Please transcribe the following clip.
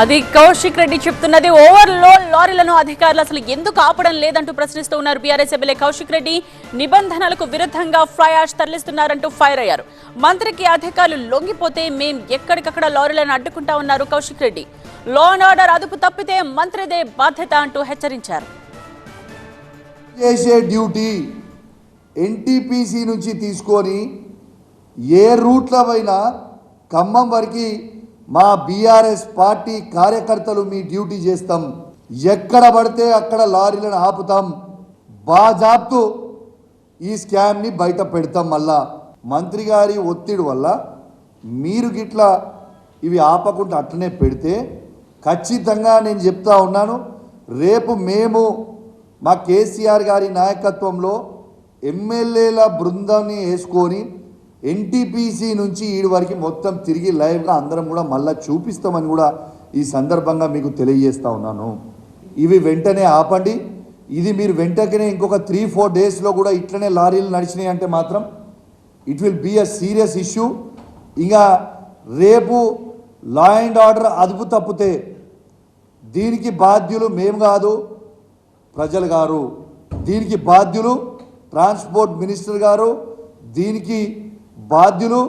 అది కౌశిక్ రెడ్డి చెప్తున్నది. ఓవర్లోడ్ లారీలను అధికారులు అసలు ఎందుకు ఆపడం లేదంటూ ప్రశ్నిస్తూ ఉన్నారు బీఆర్ఎస్ ఎమ్మెల్యే కౌశిక్ రెడ్డి. నిబంధనలకు విరుద్ధంగా ఫ్లై ఆష్ తరలిస్తున్నారంటూ ఫైర్ అయ్యారు. మంత్రికి అధికారులు లొంగిపోతే మేం ఎక్కడికక్కడ లారీలను అడ్డుకుంటా ఉన్నారు Kaushik Reddy. Law and order అదుపు తప్పితే మంత్రిదే బాధ్యత అంటూ హెచ్చరించారు. చేసే డ్యూటీ ఎన్టీపీసీ నుంచి తీసుకొని ఏ రూట్ల పైన ఖమ్మం వరకు మా బీఆర్ఎస్ పార్టీ కార్యకర్తలు మీ డ్యూటీ చేస్తాం. ఎక్కడ పడితే అక్కడ లారీలను ఆపుతాం. బాజాబ్తు ఈ స్కామ్ని బయట పెడతాం మళ్ళా. మంత్రి గారి ఒత్తిడి వల్ల మీరు గిట్లా ఇవి ఆపకుండా అట్లనే పెడితే ఖచ్చితంగా నేను చెప్తా ఉన్నాను రేపు మేము మా కేసీఆర్ గారి నాయకత్వంలో ఎమ్మెల్యేల బృందాన్ని వేసుకొని ఎన్టీపీసీ నుంచి ఈడు వరకు మొత్తం తిరిగి లైవ్గా అందరం కూడా మళ్ళీ చూపిస్తామని కూడా ఈ సందర్భంగా మీకు తెలియజేస్తా ఉన్నాను. ఇవి వెంటనే ఆపండి. ఇది మీరు వెంటనే ఇంకొక త్రీ ఫోర్ డేస్లో కూడా ఇట్లనే లారీలు నడిచినాయి అంటే మాత్రం it will be a serious issue ఇంకా రేపు లా అండ్ ఆర్డర్ అదుపు తప్పితే దీనికి బాధ్యులు మేము కాదు ప్రజలు గారు. దీనికి బాధ్యులు ట్రాన్స్పోర్ట్ మినిస్టర్ గారు. దీనికి బాధ్యులు